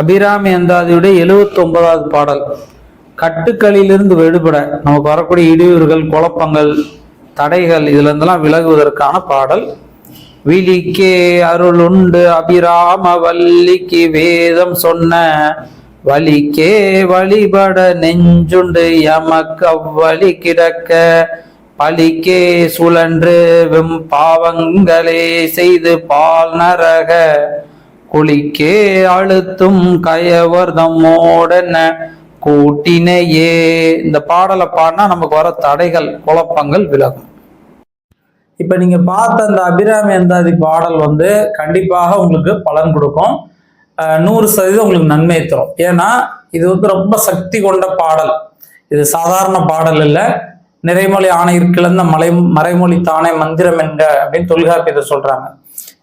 அபிராமி அந்தாதியுடைய எழுவத்தி ஒன்பதாவது பாடல். கட்டுக்களிலிருந்து விடுபட நமக்கு வரக்கூடிய இடையூறுகள் குழப்பங்கள் தடைகள் இதுல இருந்தெல்லாம் விலகுவதற்கான பாடல். விழிக்கே அருள் உண்டு அபிராம வல்லிக்கு வேதம் சொன்ன. வலிக்கே வழிபட நெஞ்சுண்டு எமக்கு அவ்வழி கிடக்க. பலிக்கே சுழன்று வெம் பாவங்களே செய்து பால் நரக. குளிக்கே அழுத்தும் கயவர்தம் மோடன கூட்டினையே. இந்த பாடலை பாடினா நமக்கு வர தடைகள் குழப்பங்கள் விலகும். இப்ப நீங்க பார்த்த அந்த அபிராமி அந்தாதி பாடல் வந்து கண்டிப்பாக உங்களுக்கு பலன் கொடுக்கும். நூறு சதவீதம் உங்களுக்கு நன்மை தரும். ஏன்னா இது வந்து ரொம்ப சக்தி கொண்ட பாடல். இது சாதாரண பாடல் இல்லை. நிறைமொழி ஆணையிற்கிழந்த மலை மறைமொழி தானே மந்திரம் என்க அப்படின்னு தொல்காப்பியத்தை சொல்றாங்க.